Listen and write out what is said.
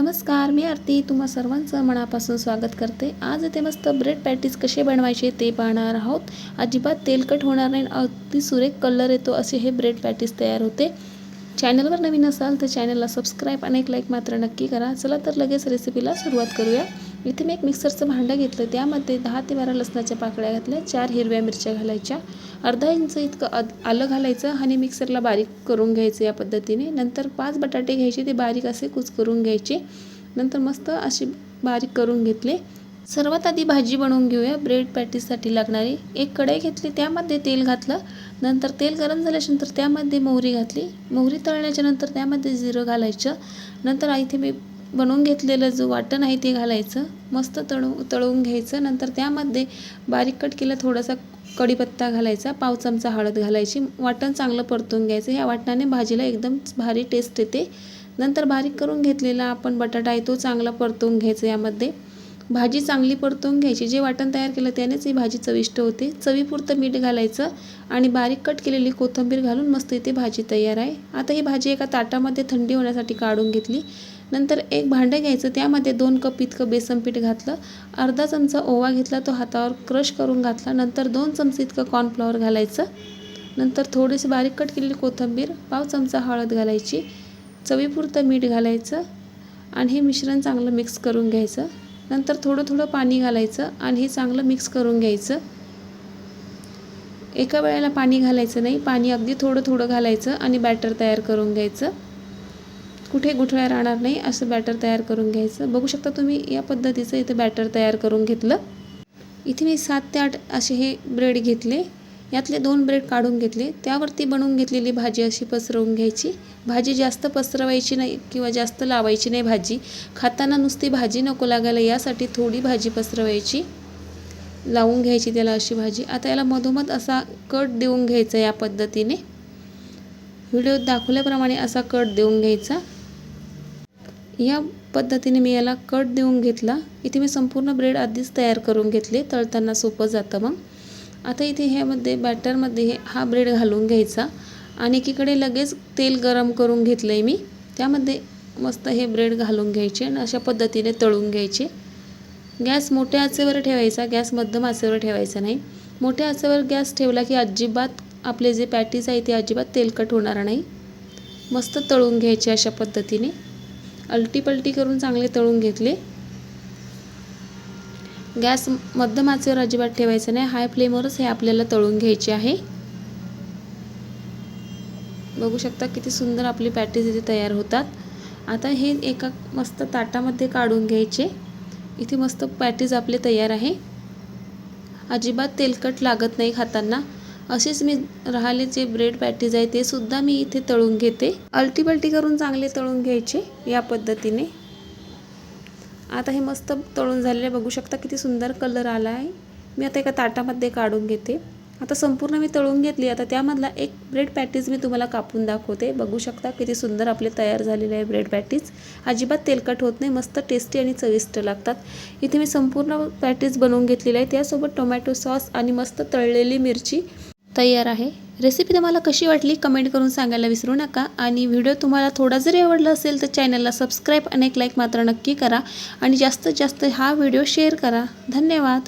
नमस्कार मी आरती. तुम्हा सर्वांचं मनापासून स्वागत करते. आज इथे मस्त ब्रेड पॅटीस कसे बनवायचे ते पाहणार आहोत. अजिबात तेलकट होणार नाही अगदी सुरेख कलर येतो असे हे ब्रेड पॅटीस तयार होते. चॅनलवर नवीन असाल तर चॅनलला सबस्क्राईब आणि एक लाईक मात्र नक्की करा. चला तर लगेच रेसिपीला सुरुवात करूया. इथे मी एक मिक्सरचं भांडं घेतलं. त्यामध्ये दहा ते बारा लसणाच्या पाकळ्या घातल्या चार हिरव्या मिरच्या घालायच्या. अर्धा इंच इतकं अद आलं घालायचं आणि मिक्सरला बारीक करून घ्यायचं या पद्धतीने. नंतर पाच बटाटे घ्यायचे ते बारीक असे कुच करून घ्यायचे. नंतर मस्त असे बारीक करून घेतले. सर्वात आधी भाजी बनवून घेऊया. ब्रेड पॅटीससाठी लागणारी एक कढई घेतली त्यामध्ये तेल घातलं. नंतर तेल गरम झाल्याच्यानंतर त्यामध्ये मोहरी घातली. मोहरी तळल्याच्या नंतर त्यामध्ये जिरं घालायचं. नंतर इथे मी बनवून घेतलेलं जो वाटण आहे ते घालायचं. मस्त तळू तळवून घ्यायचं. नंतर त्यामध्ये बारीक कट केलं थोडासा कढीपत्ता घालायचा. पाव चमचा हळद घालायची. वाटण चांगलं परतून घ्यायचं. ह्या वाटणाने भाजीला एकदम भारी टेस्ट येते. नंतर बारीक करून घेतलेला आपण बटाटा आहे तो चांगला परतून घ्यायचा यामध्ये. भाजी चांगली परतून घ्यायची. जे वाटण तयार केलं त्यानेच ही भाजी चविष्ट होते. चवीपुरतं मीठ घालायचं आणि बारीक कट केलेली कोथिंबीर घालून मस्त इथे भाजी तयार आहे. आता ही भाजी एका ताटामध्ये थंडी होण्यासाठी काढून घेतली. नंतर एक भांडं घ्यायचं त्यामध्ये दोन कप इतकं बेसन पीठ घातलं अर्धा चमचा ओवा घेतला तो हातावर क्रश करून घातला नंतर दोन चमचे इतकं कॉर्नफ्लॉवर घालायचं नंतर थोडेसे बारीक कट केलेली कोथिंबीर पाव चमचा हळद घालायची चवीपुरतं मीठ घालायचं आणि हे मिश्रण चांगलं मिक्स करून घ्यायचं नंतर थोडं थोडं पाणी घालायचं आणि हे चांगलं मिक्स करून घ्यायचं. एका वेळेला पाणी घालायचं नाही पाणी अगदी थोडं थोडं घालायचं आणि बॅटर तयार करून घ्यायचं. कुठे गुठळ्या राहणार नाही असं बॅटर तयार करून घ्यायचं. बघू शकता तुम्ही या पद्धतीचं इथे बॅटर तयार करून घेतलं. इथे मी सात ते आठ असे हे ब्रेड घेतले. यातले दोन ब्रेड काढून घेतले. त्यावरती बनवून घेतलेली भाजी अशी पसरवून घ्यायची. भाजी जास्त पसरवायची नाही किंवा जास्त लावायची नाही भाजी. खाताना नुसती भाजी नको लागायला यासाठी थोडी भाजी पसरवायची. लावून घ्यायची त्याला अशी भाजी. आता याला मधोमध असा कट देऊन घ्यायचा या पद्धतीने. व्हिडिओत दाखवल्याप्रमाणे असा कट देऊन घ्यायचा. या पद्धतीने मी याला कट देऊन घेतला. इथे मी संपूर्ण ब्रेड आधीच तयार करून घेतले. तळताना सोपं जातं मग. आता इथे ह्यामध्ये बॅटरमध्ये हे हा ब्रेड घालून घ्यायचा. आणि एकीकडे लगेच तेल गरम करून घेतलं आहे मी. त्यामध्ये मस्त हे ब्रेड घालून घ्यायचे आणि अशा पद्धतीने तळून घ्यायचे. गॅस मोठ्या आचेवर ठेवायचा. गॅस मध्यम आचेवर ठेवायचा नाही. मोठ्या आचेवर गॅस ठेवला की अजिबात आपले जे पॅटीज आहे ते अजिबात तेलकट होणार नाही. मस्त तळून घ्यायचे अशा पद्धतीने. अलटीपलटी करून चांगले तळून घेतले. गॅस मध्यम आचेवर अजिबात ठेवायचं नाही. हाय फ्लेमवरच हे आपल्याला तळून घ्यायचे आहे. बघू शकता किती सुंदर आपली पॅटीज इथे तयार होतात. आता हे एका मस्त ताटामध्ये काढून घ्यायचे. इथे मस्त पॅटीज आपले तयार आहे. अजिबात तेलकट लागत नाही खाताना. असेच मी राहिले जे ब्रेड पॅटीज आहे ते सुद्धा मी इथे तळून घेते. अल्टीपल्टी करून चांगले तळून घ्यायचे या पद्धतीने. आता हे मस्त तळून झालेले बघू शकता किती सुंदर कलर आला आहे. मी आता एका ताटामध्ये काढून घेते. आता संपूर्ण मी तळून घेतली. आता त्यामधला एक ब्रेड पॅटीज मी तुम्हाला कापून दाखवते. बघू शकता किती सुंदर आपले तयार झालेले आहे ब्रेड पॅटीज अजिबात तेलकट होत नाही. मस्त टेस्टी आणि चविष्ट लागतात. इथे मी संपूर्ण पॅटीज बनवून घेतलेले आहे त्यासोबत टोमॅटो सॉस आणि मस्त तळलेली मिरची तयार आहे. रेसिपी तुम्हाला कशी वाटली कमेंट करून सांगायला विसरू नका. आणि व्हिडिओ तुम्हाला थोडा जरी आवडला असेल तर चॅनलला सबस्क्राईब आणि एक लाईक मात्र नक्की करा. आणि जास्तीत जास्त हा व्हिडिओ शेअर करा. धन्यवाद.